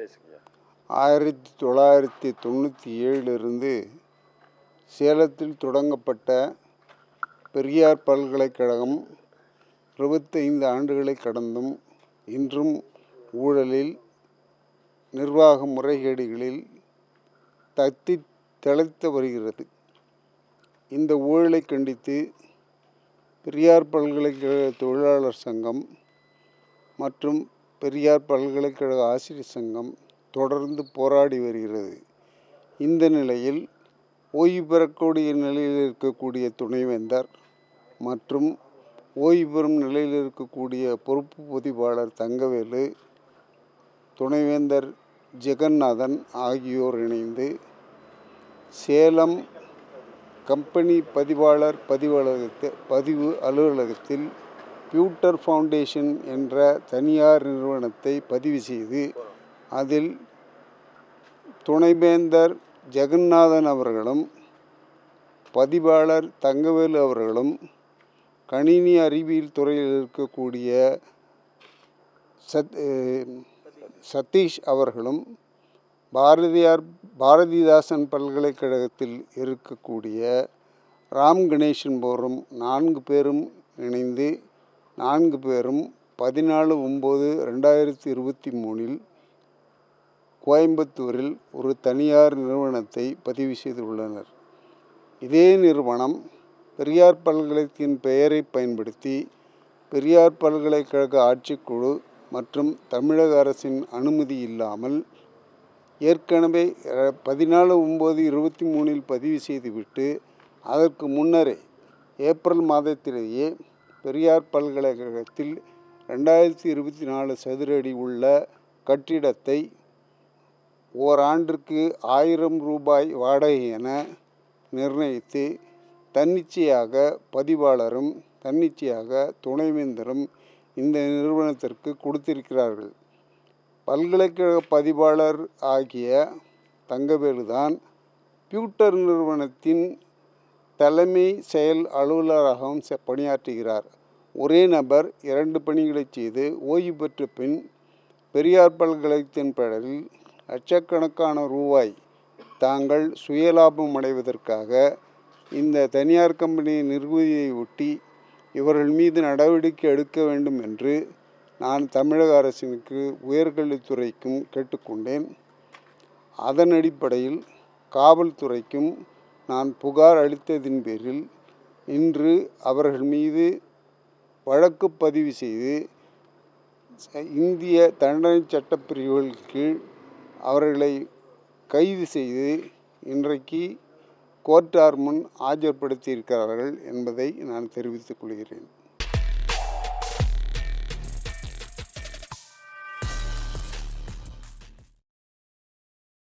பேசுங்க. ஆயிரத்தி தொள்ளாயிரத்தி தொண்ணூற்றி ஏழிலிருந்து சேலத்தில் தொடங்கப்பட்ட பெரியார் பல்கலைக்கழகம் இருபத்தைந்து ஆண்டுகளை கடந்தும் இன்றும் ஊழலில் நிர்வாக முறைகேடுகளில் தத்தி திளைத்து வருகிறது. இந்த ஊழலை கண்டித்து பெரியார் பல்கலைக்கழக தொழிலாளர் சங்கம் மற்றும் பெரியார் பல்கலைக்கழக ஆசிரியர் சங்கம் தொடர்ந்து போராடி வருகிறது. இந்த நிலையில் ஓய்வு பெறக்கூடிய நிலையில் இருக்கக்கூடிய துணைவேந்தர் மற்றும் ஓய்வு பெறும் நிலையில் இருக்கக்கூடிய பொறுப்பு பதிவாளர் தங்கவேலு துணைவேந்தர் ஜெகநாதன் ஆகியோர் இணைந்து சேலம் கம்பெனி பதிவாளர் பதிவலகத்தில் பதிவு அலுவலகத்தில் பியூட்டர் ஃபவுண்டேஷன் என்ற தனியார் நிறுவனத்தை பதிவு செய்து அதில் துணைவேந்தர் ஜெகநாதன் அவர்களும் பதிவாளர் தங்கவேலு அவர்களும் கணினி அறிவியல் துறையில் இருக்கக்கூடிய சத் சதீஷ் அவர்களும் பாரதியார் பாரதிதாசன் பல்கலைக்கழகத்தில் இருக்கக்கூடிய ராம் கணேசன் போரும் நான்கு பேரும் இணைந்து நான்கு பேரும் பதினாலு ஒம்பது ரெண்டாயிரத்தி இருபத்தி மூணில் கோயம்புத்தூரில் ஒரு தனியார் நிறுவனத்தை பதிவு செய்துள்ளனர். இதே நிறுவனம் பெரியார் பல்கலைத்தின் பெயரை பயன்படுத்தி பெரியார் பல்கலைக்கழக ஆட்சிக்குழு மற்றும் தமிழக அரசின் அனுமதி இல்லாமல் ஏற்கனவே பதினாலு ஒம்பது இருபத்தி மூணில் பதிவு செய்துவிட்டு அதற்கு முன்னரே ஏப்ரல் மாதத்திலேயே பெரியார் பல்கலைக்கழகத்தில் ரெண்டாயிரத்தி இருபத்தி நாலு சதுர அடி உள்ள கட்டிடத்தை ஓராண்டிற்கு ஆயிரம் ரூபாய் வாடகை என நிர்ணயித்து தன்னிச்சையாக பதிவாளரும் தன்னிச்சையாக துணைவேந்தரும் இந்த நிறுவனத்திற்கு கொடுத்திருக்கிறார்கள். பல்கலைக்கழக பதிவாளர் ஆகிய தங்கவேலுதான் பியூட்டர் நிறுவனத்தின் தலைமை செயல் அலுவலராகவும் பணியாற்றுகிறார். ஒரே நபர் இரண்டு பணிகளை செய்து ஓய்வு பெற்ற பின் பெரியார் பல்கலைத்தின் பெயரில் லட்சக்கணக்கான ரூபாய் தாங்கள் சுயலாபம் அடைவதற்காக இந்த தனியார் கம்பெனியின் நிறுவியை ஒட்டி இவர்கள் மீது நடவடிக்கை எடுக்க வேண்டும் என்று நான் தமிழக அரசினுக்கு உயர்கல்வித்துறைக்கும் கேட்டுக்கொண்டேன். அதன் அடிப்படையில் காவல்துறைக்கும் நான் புகார் அளித்ததின் பேரில் இன்று அவர்கள் மீது வழக்கு பதிவு செய்து இந்திய தண்டனை சட்டப்பிரிவுகள் கீழ் அவர்களை கைது செய்து இன்றைக்கு கோர்ட்டார் முன் ஆஜர்படுத்தியிருக்கிறார்கள் என்பதை நான் தெரிவித்துக் கொள்கிறேன்.